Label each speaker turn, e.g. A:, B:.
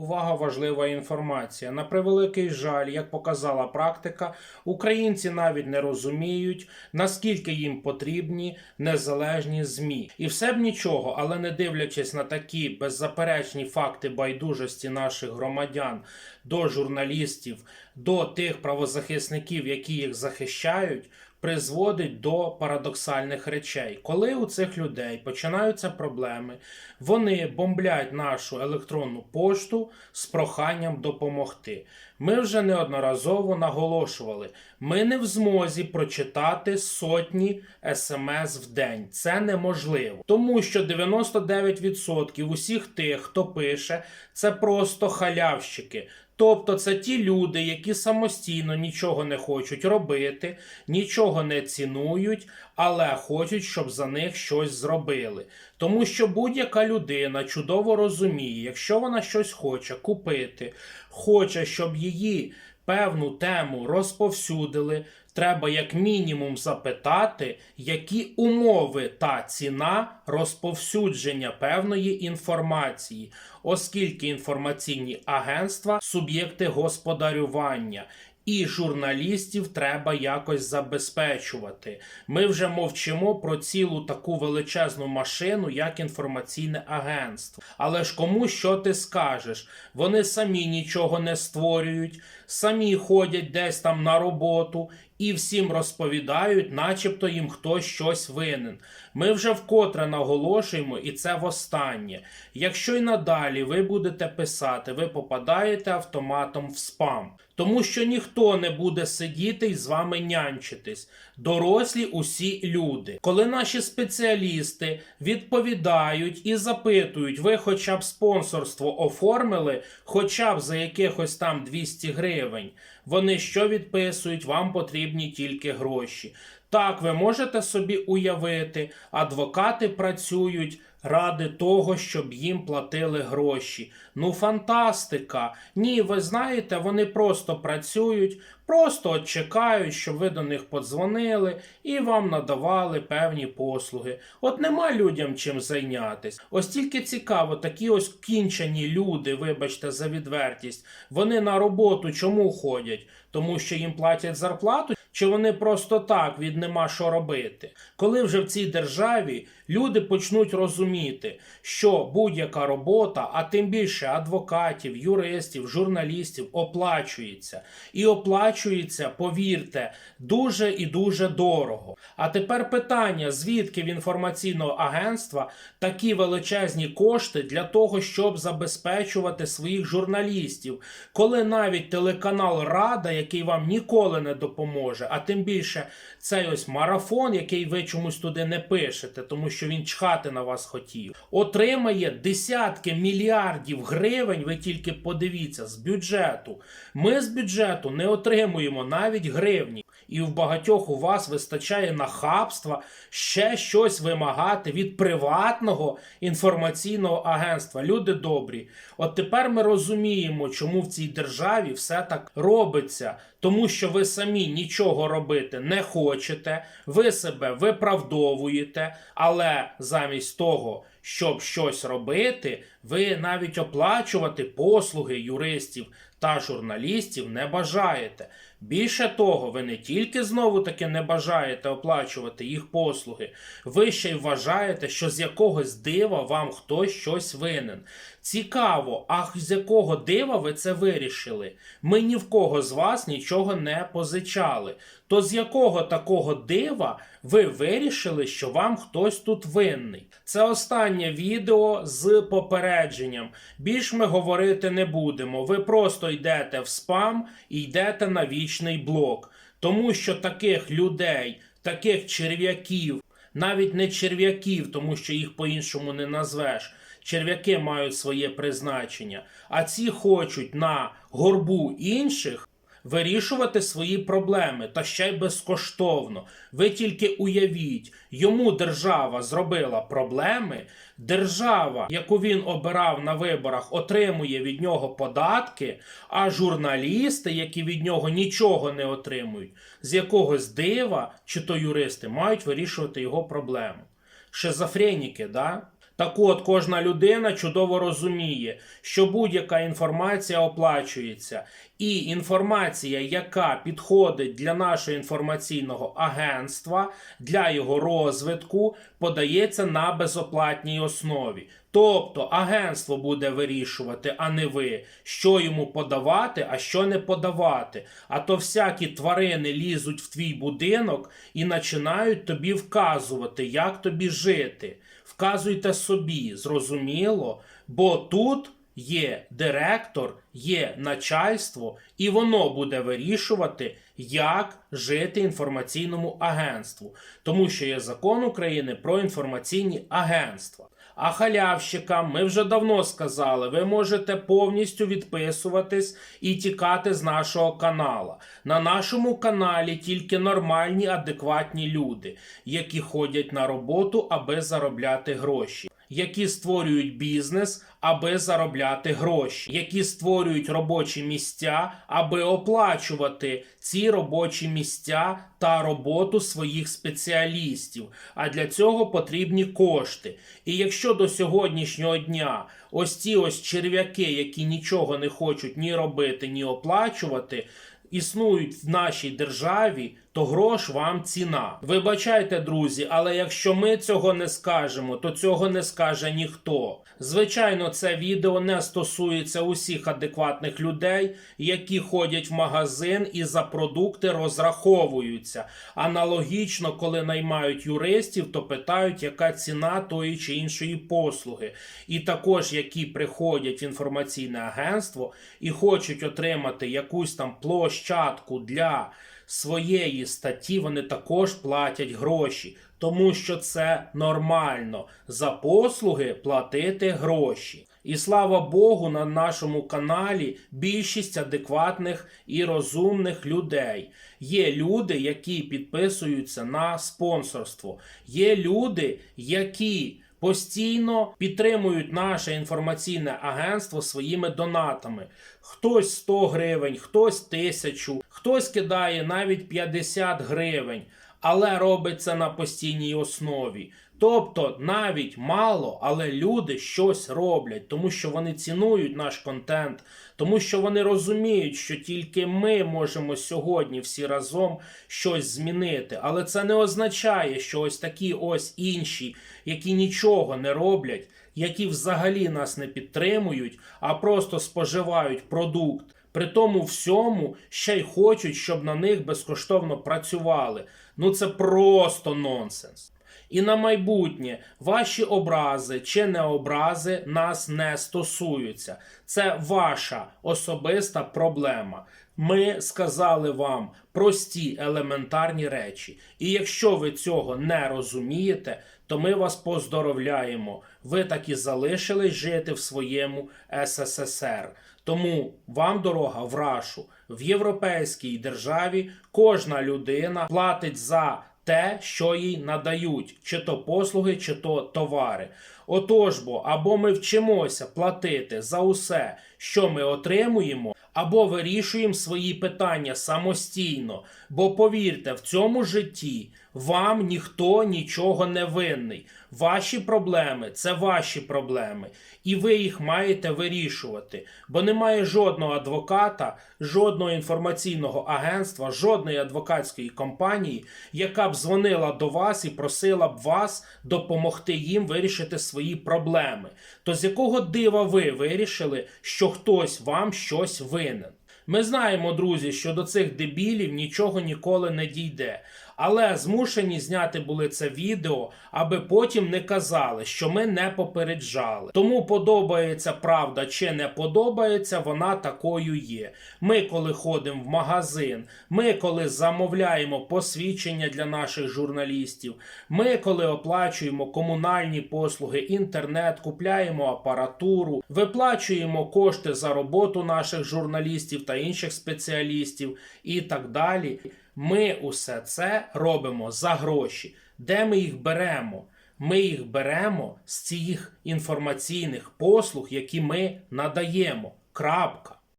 A: Увага, важлива інформація. На превеликий жаль, як показала практика, українці навіть не розуміють, наскільки їм потрібні незалежні ЗМІ. І все б нічого, але не дивлячись на такі беззаперечні факти байдужості наших громадян до журналістів, до тих правозахисників, які їх захищають. Призводить до парадоксальних речей. Коли у цих людей починаються проблеми, вони бомблять нашу електронну пошту з проханням допомогти. Ми вже неодноразово наголошували, ми не в змозі прочитати сотні смс в день. Це неможливо, тому що 99% усіх тих, хто пише, це просто халявщики. Тобто це ті люди, які самостійно нічого не хочуть робити, нічого не цінують, але хочуть, щоб за них щось зробили. Тому що будь-яка людина чудово розуміє, якщо вона щось хоче купити, хоче, щоб її певну тему розповсюдили, треба як мінімум запитати, які умови та ціна розповсюдження певної інформації, оскільки інформаційні агентства суб'єкти господарювання. І журналістів треба якось забезпечувати. Ми вже мовчимо про цілу таку величезну машину, як інформаційне агентство. Але ж кому що ти скажеш? Вони самі нічого не створюють, самі ходять десь там на роботу і всім розповідають, начебто їм хтось щось винен. Ми вже вкотре наголошуємо, і це востаннє. Якщо й надалі ви будете писати, ви попадаєте автоматом в спам. Тому що ніхто не буде сидіти і з вами нянчитись. Дорослі усі люди. Коли наші спеціалісти відповідають і запитують, ви хоча б спонсорство оформили, хоча б за якихось там 200 гривень, вони що відписують? Вам потрібні тільки гроші. Так, ви можете собі уявити, адвокати працюють ради того, щоб їм платили гроші. Ну, фантастика! Ні, ви знаєте, вони просто працюють, просто чекають, щоб ви до них подзвонили і вам надавали певні послуги. От нема людям чим зайнятись. Ось тільки цікаво, такі ось кінчені люди, вибачте за відвертість, вони на роботу чому ходять? Тому що їм платять зарплату. Чи вони просто так від нема що робити? Коли вже в цій державі люди почнуть розуміти, що будь-яка робота, а тим більше адвокатів, юристів, журналістів, оплачується. І оплачується, повірте, дуже і дуже дорого. А тепер питання: звідки в інформаційного агентства такі величезні кошти для того, щоб забезпечувати своїх журналістів, коли навіть телеканал Рада, який вам ніколи не допоможе, а тим більше цей ось марафон, який ви чомусь туди не пишете, тому що він чхати на вас хотів, отримає десятки мільярдів гривень. Ви тільки подивіться з бюджету. Ми з бюджету не отримуємо навіть гривні. І в багатьох у вас вистачає нахабства ще щось вимагати від приватного інформаційного агентства. Люди добрі. От тепер ми розуміємо, чому в цій державі все так робиться. Тому що ви самі нічого робити не хочете, ви себе виправдовуєте, але замість того, щоб щось робити, ви навіть оплачувати послуги юристів та журналістів не бажаєте. Більше того, ви не тільки знову таки не бажаєте оплачувати їх послуги, ви ще й вважаєте, що з якогось дива вам хтось щось винен. Цікаво, а з якого дива ви це вирішили? Ми ні в кого з вас нічого не позичали. То з якого такого дива ви вирішили, що вам хтось тут винний? Це останнє відео з попередженням. Більш ми говорити не будемо. Ви просто йдете в спам і йдете на вічний блок. Тому що таких людей, таких черв'яків, навіть не черв'яків, тому що їх по-іншому не назвеш. Черв'яки мають своє призначення, а ці хочуть на горбу інших вирішувати свої проблеми та ще й безкоштовно. Ви тільки уявіть, йому держава зробила проблеми. Держава, яку він обирав на виборах, отримує від нього податки, а журналісти, які від нього нічого не отримують, з якогось дива чи то юристи мають вирішувати його проблему. Шизофреніки, да? Так от, кожна людина чудово розуміє, що будь-яка інформація оплачується, і інформація, яка підходить для нашого інформаційного агентства, для його розвитку, подається на безоплатній основі. Тобто агентство буде вирішувати, а не ви, що йому подавати, а що не подавати. А то всякі тварини лізуть в твій будинок і починають тобі вказувати, як тобі жити. Вказуйте собі, зрозуміло, бо тут є директор, є начальство, і воно буде вирішувати, як жити інформаційному агентству, тому що є закон України про інформаційні агентства. А халявщикам ми вже давно сказали, ви можете повністю відписуватись і тікати з нашого канала. На нашому каналі тільки нормальні, адекватні люди, які ходять на роботу, аби заробляти гроші. Які створюють бізнес, аби заробляти гроші, які створюють робочі місця, аби оплачувати ці робочі місця та роботу своїх спеціалістів. А для цього потрібні кошти. І якщо до сьогоднішнього дня ось ці ось черв'яки, які нічого не хочуть ні робити, ні оплачувати, існують в нашій державі, то грош вам ціна. Вибачайте, друзі, але якщо ми цього не скажемо, то цього не скаже ніхто. Звичайно, це відео не стосується усіх адекватних людей, які ходять в магазин і за продукти розраховуються. Аналогічно, коли наймають юристів, то питають, яка ціна тої чи іншої послуги. І також, які приходять в інформаційне агентство і хочуть отримати якусь там площадку для своєї статті, вони також платять гроші, тому що це нормально за послуги платити гроші. І слава Богу, на нашому каналі більшість адекватних і розумних людей. Є люди, які підписуються на спонсорство. Є люди, які постійно підтримують наше інформаційне агентство своїми донатами. Хтось 100 гривень, хтось 1000, хтось кидає навіть 50 гривень, але робить це на постійній основі. Тобто навіть мало, але люди щось роблять, тому що вони цінують наш контент, тому що вони розуміють, що тільки ми можемо сьогодні всі разом щось змінити. Але це не означає, що ось такі ось інші, які нічого не роблять, які взагалі нас не підтримують, а просто споживають продукт. При тому всьому ще й хочуть, щоб на них безкоштовно працювали. Ну це просто нонсенс. І на майбутнє ваші образи чи не образи нас не стосуються. Це ваша особиста проблема. Ми сказали вам прості елементарні речі. І якщо ви цього не розумієте, то ми вас поздоровляємо. Ви так і залишились жити в своєму СССР. Тому вам дорога в рашу. В європейській державі кожна людина платить за те, що їй надають, чи то послуги, чи то товари. Отож бо, або ми вчимося платити за усе, що ми отримуємо, або вирішуємо свої питання самостійно. Бо повірте, в цьому житті вам ніхто нічого не винний. Ваші проблеми це ваші проблеми, і ви їх маєте вирішувати. Бо немає жодного адвоката, жодного інформаційного агентства, жодної адвокатської компанії, яка б дзвонила до вас і просила б вас допомогти їм вирішити свої проблеми. То з якого дива ви вирішили, що хтось вам щось винен? Ми знаємо, друзі, що до цих дебілів нічого ніколи не дійде. Але змушені зняти були це відео, аби потім не казали, що ми не попереджали. Тому подобається правда чи не подобається, вона такою є. Ми, коли ходимо в магазин, ми, коли замовляємо посвідчення для наших журналістів, ми, коли оплачуємо комунальні послуги, інтернет, купляємо апаратуру, виплачуємо кошти за роботу наших журналістів та інших спеціалістів і так далі. Ми усе це робимо за гроші. Де ми їх беремо? Ми їх беремо з цих інформаційних послуг, які ми надаємо. Крапка.